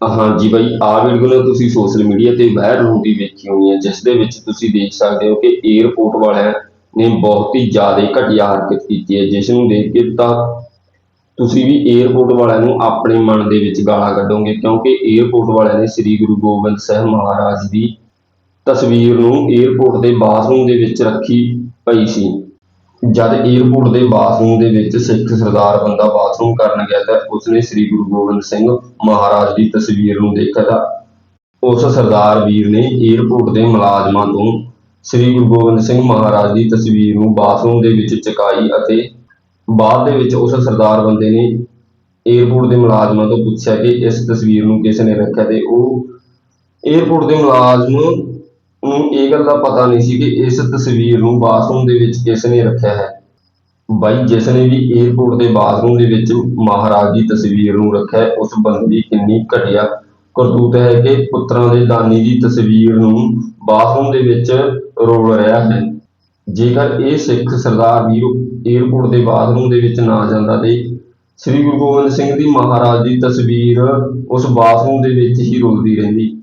ਹਾਂਜੀ ਬਾਈ, ਆ ਵੀਡੀਓ ਤੁਸੀਂ ਸੋਸ਼ਲ ਮੀਡੀਆ ਤੇ ਵਾਇਰਲ ਹੁੰਦੀ ਵੇਖੀ ਹੋਣੀ ਹੈ ਜਿਸ ਦੇ ਵਿੱਚ ਤੁਸੀਂ ਦੇਖ ਸਕਦੇ ਹੋ ਕਿ 에어ਪੋਰਟ ਵਾਲਿਆਂ ਨੇ ਬਹੁਤ ਹੀ ਜ਼ਿਆਦਾ ਘਟੀਆ ਹਰਕਤ ਕੀਤੀ ਹੈ। ਜਿਸ ਨੂੰ ਦੇਖ ਕੇ ਤਾਂ ਤੁਸੀਂ ਵੀ 에어ਪੋਰਟ ਵਾਲਿਆਂ ਨੂੰ ਆਪਣੇ ਮਨ ਦੇ ਵਿੱਚ ਗਾਲਾਂ ਕੱਢੋਗੇ, ਕਿਉਂਕਿ 에어ਪੋਰਟ ਵਾਲਿਆਂ ਨੇ ਸ੍ਰੀ ਗੁਰੂ ਗੋਬਿੰਦ ਸਾਹਿਬ ਮਹਾਰਾਜ ਦੀ ਤਸਵੀਰ ਨੂੰ 에어ਪੋਰਟ ਦੇ ਬਾਥਰੂਮ ਦੇ ਵਿੱਚ ਰੱਖੀ ਪਈ ਸੀ। ਜਦ ਏਅਰਪੋਰਟ ਦੇ ਬਾਥਰੂਮ ਦੇ ਵਿੱਚ ਸਿੱਖ ਸਰਦਾਰ ਬੰਦਾ ਬਾਥਰੂਮ ਕਰਨ ਗਿਆ ਤਾਂ ਉਸਨੇ ਸ੍ਰੀ ਗੁਰੂ ਗੋਬਿੰਦ ਸਿੰਘ ਮਹਾਰਾਜ ਦੀ ਤਸਵੀਰ ਨੂੰ ਦੇਖਿਆ ਤਾਂ ਉਸ ਸਰਦਾਰ ਵੀਰ ਨੇ ਏਅਰਪੋਰਟ ਦੇ ਮੁਲਾਜ਼ਮਾਂ ਤੋਂ ਸ੍ਰੀ ਗੁਰੂ ਗੋਬਿੰਦ ਸਿੰਘ ਮਹਾਰਾਜ ਦੀ ਤਸਵੀਰ ਨੂੰ ਬਾਥਰੂਮ ਦੇ ਵਿੱਚ ਚਕਾਈ ਅਤੇ ਬਾਅਦ ਦੇ ਵਿੱਚ ਉਸ ਸਰਦਾਰ ਬੰਦੇ ਨੇ ਏਅਰਪੋਰਟ ਦੇ ਮੁਲਾਜ਼ਮਾਂ ਤੋਂ ਪੁੱਛਿਆ ਕਿ ਇਸ ਤਸਵੀਰ ਨੂੰ ਕਿਸ ਨੇ ਰੱਖਿਆ ਤੇ ਉਹ ਏਅਰਪੋਰਟ ਦੇ ਮੁਲਾਜ਼ਮ ਨੂੰ ਇਹ ਗੱਲ ਦਾ ਪਤਾ ਨਹੀਂ ਸੀ ਕਿ ਇਸ ਤਸਵੀਰ ਨੂੰ ਬਾਥਰੂਮ ਦੇ ਵਿੱਚ ਕਿਸ ਨੇ ਰੱਖਿਆ ਹੈ। ਬਾਈ, ਜਿਸ ਨੇ ਵੀ 에어ਪੋਰਟ ਦੇ ਬਾਥਰੂਮ ਦੇ ਵਿੱਚ ਮਹਾਰਾਜ ਦੀ ਤਸਵੀਰ ਨੂੰ ਰੱਖਿਆ ਉਸ ਬੰਦੇ ਦੀ ਕਿੰਨੀ ਘਟਿਆ ਕਰਤੂਤ ਹੈ ਕਿ ਪੁੱਤਰਾਂ ਦੇ ਦਾਨੀ ਦੀ ਤਸਵੀਰ ਨੂੰ ਬਾਥਰੂਮ ਦੇ ਵਿੱਚ ਰੋਲ ਰਿਹਾ ਹੈ। ਜੇਕਰ ਇਹ ਸਿੱਖ ਸਰਦਾਰ ਵੀਰ 에어ਪੋਰਟ ਦੇ ਬਾਥਰੂਮ ਦੇ ਵਿੱਚ ਨਾ ਜਾਂਦਾ ਤੇ ਸ੍ਰੀ ਗੁਰੂ ਗੋਬਿੰਦ ਸਿੰਘ ਦੀ ਮਹਾਰਾਜ ਦੀ ਤਸਵੀਰ ਉਸ ਬਾਥਰੂਮ ਦੇ ਵਿੱਚ ਹੀ ਰੁਲਦੀ ਰਹਿੰਦੀ।